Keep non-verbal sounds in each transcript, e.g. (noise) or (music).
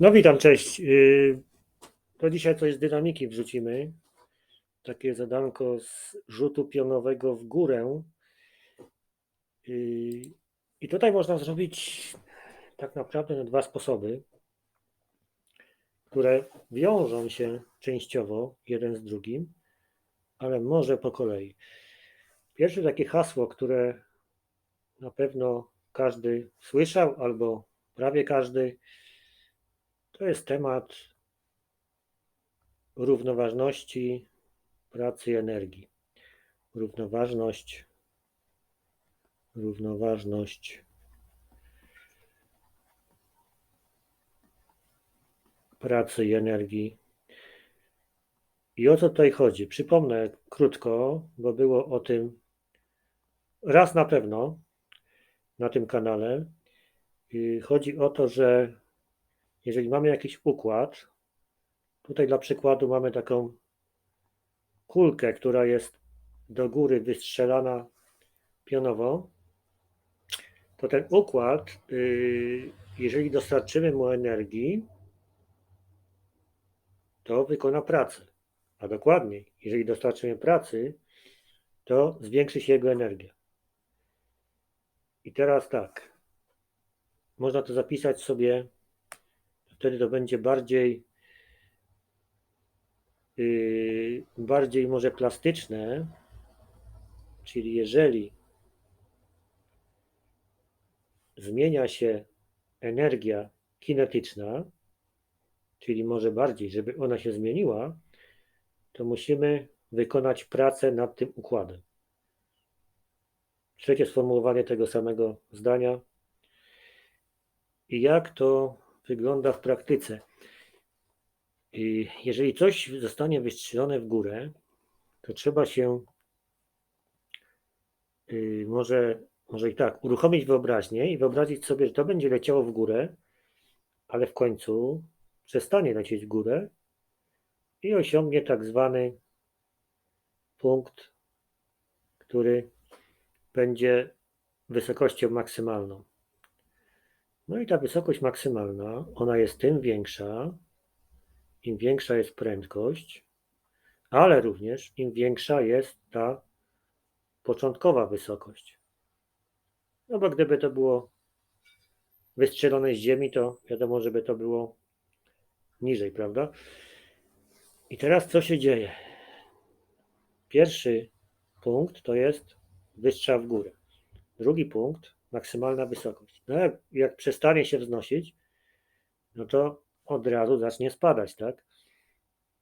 No witam, cześć. Yy, To dzisiaj coś z dynamiki wrzucimy. Takie zadanko z rzutu pionowego w górę. Yy, I tutaj można zrobić tak naprawdę na dwa sposoby, które wiążą się częściowo jeden z drugim, ale może po kolei. Pierwsze takie hasło, które na pewno każdy słyszał, albo prawie każdy, to jest temat równoważności pracy i energii. Równoważność, równoważność pracy i energii. I o co tutaj chodzi? Przypomnę krótko, bo było o tym raz na pewno na tym kanale. Chodzi o to, że jeżeli mamy jakiś układ, tutaj dla przykładu mamy taką kulkę, która jest do góry wystrzelana pionowo, to ten układ, yy, jeżeli dostarczymy mu energii, to wykona pracę. A dokładniej, jeżeli dostarczymy pracy, to zwiększy się jego energia. I teraz tak, można to zapisać sobie, wtedy to będzie bardziej, yy, bardziej może plastyczne, czyli jeżeli zmienia się energia kinetyczna, czyli może bardziej, żeby ona się zmieniła, to musimy wykonać pracę nad tym układem. Trzecie sformułowanie tego samego zdania. I jak to wygląda w praktyce? Jeżeli coś zostanie wystrzelone w górę, to trzeba się yy, może, może i tak uruchomić wyobraźnię i wyobrazić sobie, że to będzie leciało w górę, ale w końcu przestanie lecieć w górę i osiągnie tak zwany punkt, który będzie wysokością maksymalną. No i ta wysokość maksymalna, ona jest tym większa, im większa jest prędkość, ale również im większa jest ta początkowa wysokość. No bo gdyby to było wystrzelone z ziemi, to wiadomo, żeby to było niżej, prawda? I teraz co się dzieje? Pierwszy punkt to jest wystrzał w górę. Drugi punkt maksymalna wysokość. No jak, jak przestanie się wznosić, no to od razu zacznie spadać, tak?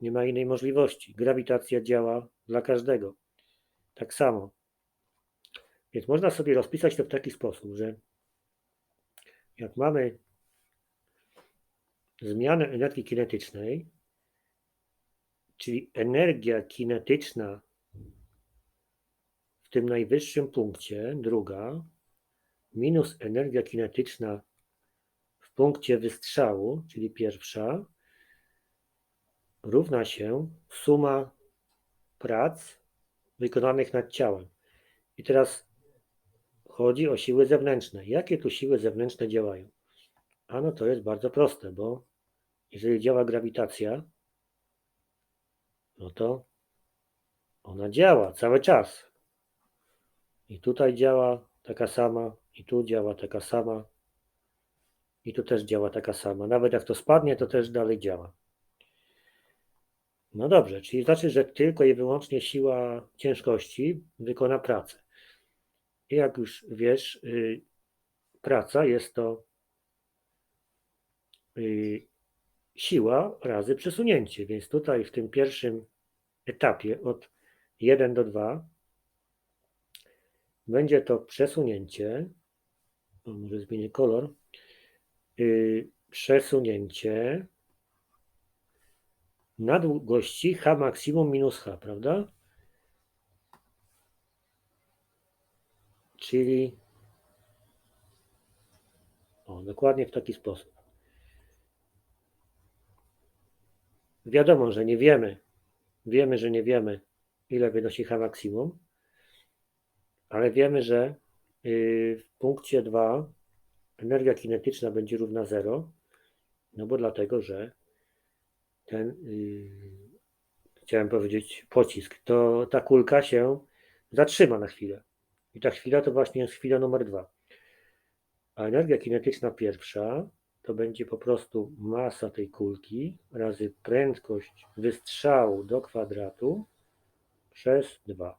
Nie ma innej możliwości. Grawitacja działa dla każdego. Tak samo. Więc można sobie rozpisać to w taki sposób, że jak mamy zmianę energii kinetycznej, czyli energia kinetyczna w tym najwyższym punkcie, druga, minus energia kinetyczna w punkcie wystrzału, czyli pierwsza, równa się suma prac wykonanych nad ciałem. I teraz chodzi o siły zewnętrzne. Jakie tu siły zewnętrzne działają? A no to jest bardzo proste, bo jeżeli działa grawitacja, no to ona działa cały czas. I tutaj działa taka sama, i tu działa taka sama, i tu też działa taka sama. Nawet jak to spadnie, to też dalej działa. No dobrze, czyli znaczy, że tylko i wyłącznie siła ciężkości wykona pracę. I jak już wiesz, y, praca jest to y, siła razy przesunięcie. Więc tutaj w tym pierwszym etapie od 1 do 2 będzie to przesunięcie. O, może zmienię kolor. Yy, przesunięcie na długości h maksimum minus h, prawda? Czyli o, dokładnie w taki sposób. Wiadomo, że nie wiemy, wiemy, że nie wiemy, ile wynosi H maksimum, ale wiemy, że w punkcie 2 energia kinetyczna będzie równa 0, No bo dlatego, że ten, yy, chciałem powiedzieć, pocisk, to ta kulka się zatrzyma na chwilę. I ta chwila to właśnie jest chwila numer dwa. A energia kinetyczna pierwsza to będzie po prostu masa tej kulki razy prędkość wystrzału do kwadratu przez 2.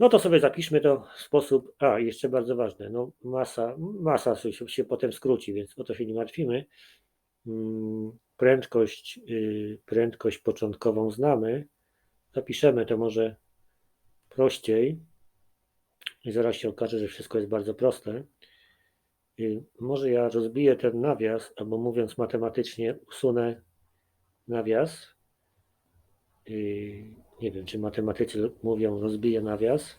No to sobie zapiszmy to w sposób. A, jeszcze bardzo ważne. No, masa, masa się, się potem skróci, więc o to się nie martwimy. Mm, Prędkość, yy, prędkość początkową znamy. Zapiszemy to może prościej. I zaraz się okaże, że wszystko jest bardzo proste. Yy, Może ja rozbiję ten nawias, albo mówiąc matematycznie, usunę nawias. Nie wiem, czy matematycy mówią rozbiję nawias.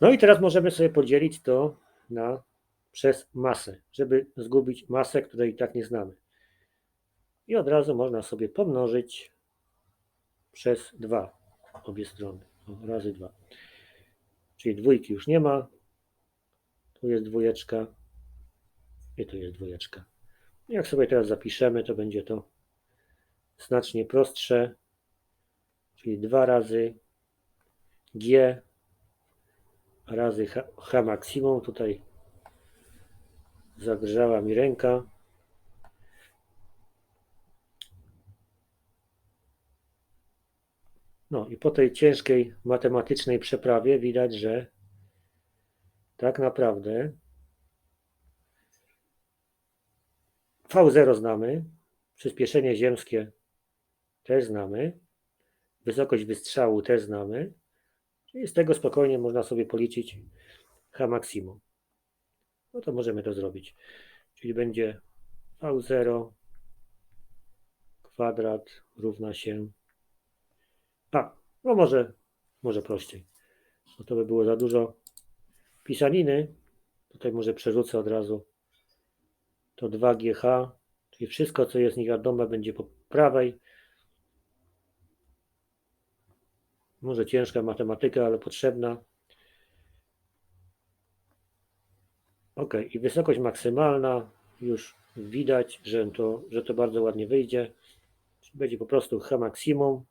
No i teraz możemy sobie podzielić to na przez masę, żeby zgubić masę, której i tak nie znamy. I od razu można sobie pomnożyć przez 2 obie strony. Razy 2. Czyli dwójki już nie ma. Tu jest dwójeczka. I tu jest dwójeczka. Jak sobie teraz zapiszemy, to będzie to znacznie prostsze. Czyli 2 razy G razy H, H maksimum. Tutaj zagrzała mi ręka. No i po tej ciężkiej matematycznej przeprawie widać, że tak naprawdę V0 znamy, przyspieszenie ziemskie też znamy, wysokość wystrzału też znamy, i z tego spokojnie można sobie policzyć H maksimum. No to możemy to zrobić. Czyli będzie V0 kwadrat równa się a, no może, może prościej. Bo to by było za dużo pisaniny. Tutaj może przerzucę od razu to 2GH, czyli wszystko, co jest niewiadome, będzie po prawej. Może ciężka matematyka, ale potrzebna. Ok, i wysokość maksymalna już widać, że to, że to bardzo ładnie wyjdzie. Będzie po prostu H maksimum.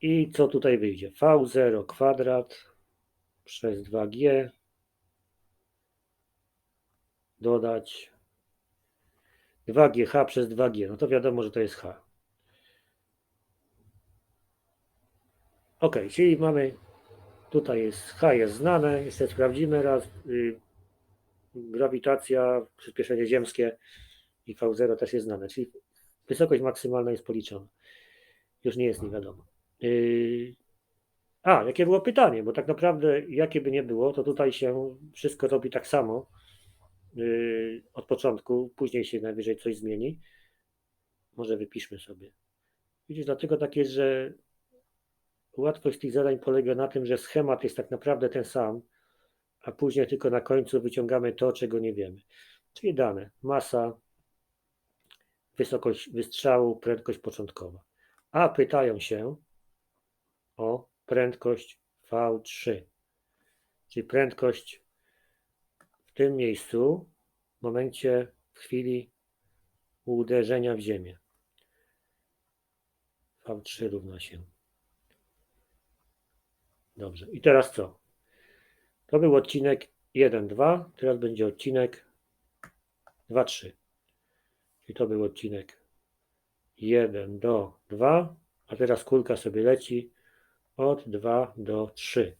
I co tutaj wyjdzie? V0 kwadrat przez 2G dodać 2GH przez 2G. No to wiadomo, że to jest H. Ok, czyli mamy tutaj jest H jest znane, jeszcze sprawdzimy raz. Y, grawitacja, przyspieszenie ziemskie i V0 też jest znane, czyli wysokość maksymalna jest policzona. Już nie jest nie wiadomo. Yy, A, jakie było pytanie? Bo tak naprawdę, jakie by nie było, to tutaj się wszystko robi tak samo yy, od początku, później się najwyżej coś zmieni. Może wypiszmy sobie. Widzisz, dlatego tak jest, że łatwość tych zadań polega na tym, że schemat jest tak naprawdę ten sam, a później tylko na końcu wyciągamy to, czego nie wiemy. Czyli dane, masa, wysokość wystrzału, prędkość początkowa. A pytają się, o prędkość V3, czyli prędkość w tym miejscu, w momencie, w chwili uderzenia w ziemię. V3 równa się. Dobrze, i teraz co? To był odcinek 1-2, teraz będzie odcinek 2-3. Czyli to był odcinek 1 do 2, a teraz kulka sobie leci od 2 do 3.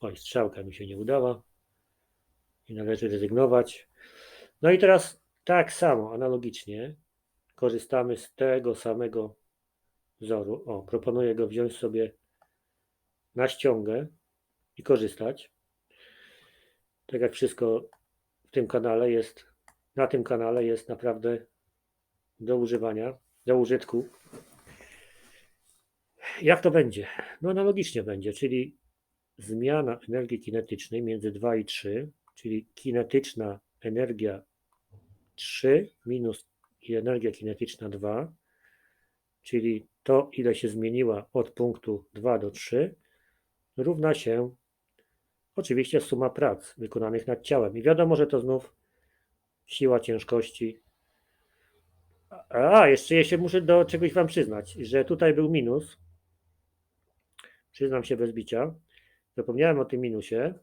Oj, strzałka mi się nie udała i należy rezygnować. No i teraz tak samo, analogicznie korzystamy z tego samego wzoru. O, proponuję go wziąć sobie na ściągę i korzystać. Tak jak wszystko w tym kanale jest, na tym kanale jest naprawdę do używania, do użytku. Jak to będzie? No analogicznie będzie, czyli zmiana energii kinetycznej między 2 i 3, czyli kinetyczna energia 3 minus energia kinetyczna 2, czyli to, ile się zmieniła od punktu 2 do 3, równa się oczywiście suma prac wykonanych nad ciałem. I wiadomo, że to znów siła ciężkości. A, jeszcze ja się muszę do czegoś Wam przyznać, że tutaj był minus. Przyznam się bez bicia. Zapomniałem o tym minusie.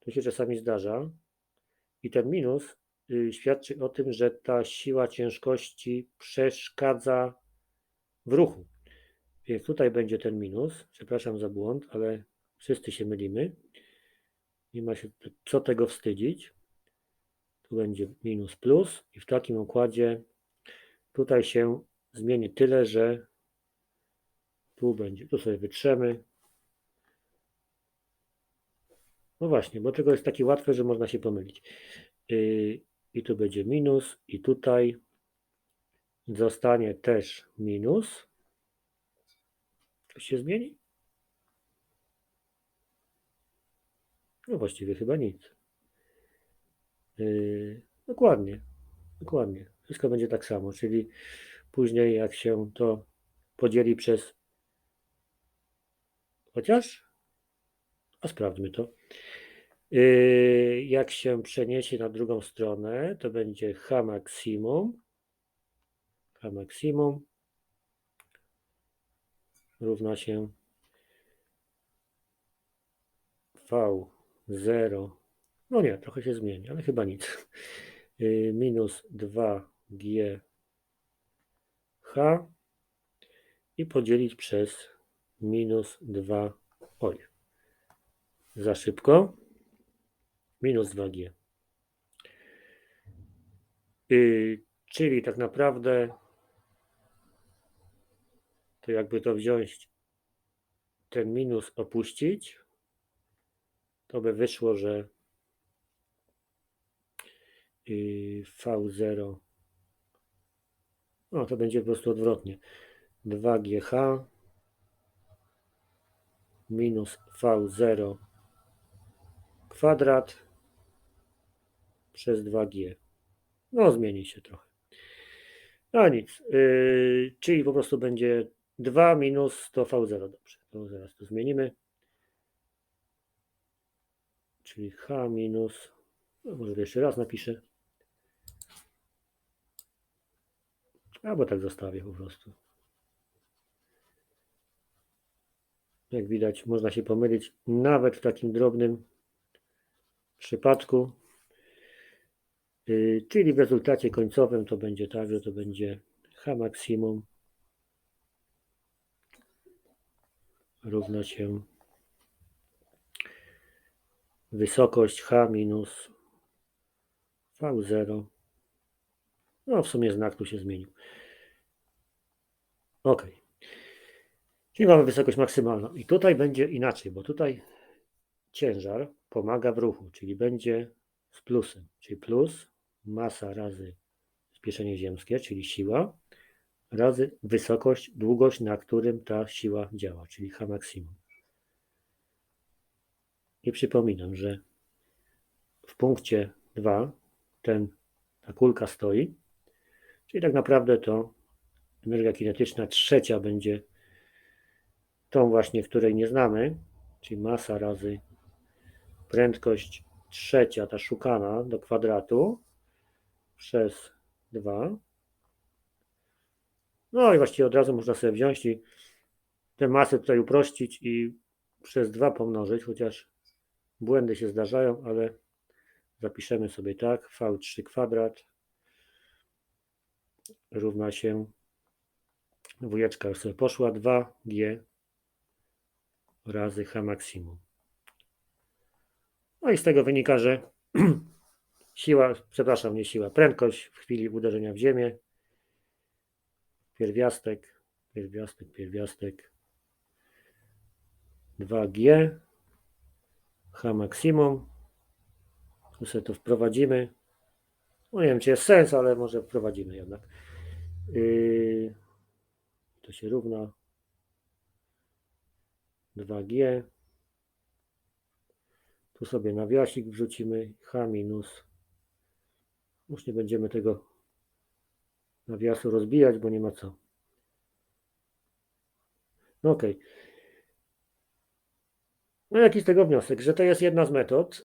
To się czasami zdarza. I ten minus y, świadczy o tym, że ta siła ciężkości przeszkadza w ruchu. Więc tutaj będzie ten minus. Przepraszam za błąd, ale wszyscy się mylimy. Nie ma się co tego wstydzić. Tu będzie minus plus i w takim układzie tutaj się zmieni tyle, że tu będzie, tu sobie wytrzemy. No właśnie, bo tego jest takie łatwe, że można się pomylić. Yy, I tu będzie minus i tutaj zostanie też minus. To się zmieni? No właściwie chyba nic. Yy, dokładnie, dokładnie. Wszystko będzie tak samo, czyli później jak się to podzieli przez chociaż, a sprawdźmy to. Yy, jak się przeniesie na drugą stronę, to będzie H maksimum. H maksimum równa się V0. No nie, trochę się zmieni, ale chyba nic. Yy, minus 2GH i podzielić przez minus 2. Oj, za szybko. Minus 2G. Yy, czyli tak naprawdę to jakby to wziąć, ten minus opuścić, to by wyszło, że yy, V0 no to będzie po prostu odwrotnie 2GH minus V0 kwadrat przez 2G. No zmieni się trochę. No nic, yy, czyli po prostu będzie 2 minus to V0. Dobrze, to zaraz to zmienimy. Czyli H minus, no może jeszcze raz napiszę. Albo tak zostawię po prostu. Jak widać, można się pomylić nawet w takim drobnym przypadku. Yy, czyli w rezultacie końcowym to będzie tak, że to będzie H maksimum równa się wysokość H minus V0. No w sumie znak tu się zmienił. Ok. Czyli mamy wysokość maksymalną. I tutaj będzie inaczej, bo tutaj ciężar pomaga w ruchu, czyli będzie z plusem, czyli plus masa razy spieszenie ziemskie, czyli siła, razy wysokość, długość, na którym ta siła działa, czyli H maksimum. I przypominam, że w punkcie 2 ten, ta kulka stoi, czyli tak naprawdę to energia kinetyczna trzecia będzie tą właśnie, której nie znamy, czyli masa razy prędkość trzecia, ta szukana do kwadratu przez 2. No i właściwie od razu można sobie wziąć i tę masę tutaj uprościć i przez 2 pomnożyć, chociaż błędy się zdarzają, ale zapiszemy sobie tak, v3 kwadrat równa się dwójeczka już sobie poszła 2g razy h maksimum. No i z tego wynika, że (clears throat) siła, przepraszam, nie siła, prędkość w chwili uderzenia w ziemię, pierwiastek, pierwiastek, pierwiastek 2G, H maksimum. Tu sobie to wprowadzimy. No nie wiem, czy jest sens, ale może wprowadzimy jednak. Yy, to się równa 2G tu sobie nawiasik wrzucimy H minus. Już nie będziemy tego nawiasu rozbijać, bo nie ma co. No ok. No jaki z tego wniosek, że to jest jedna z metod,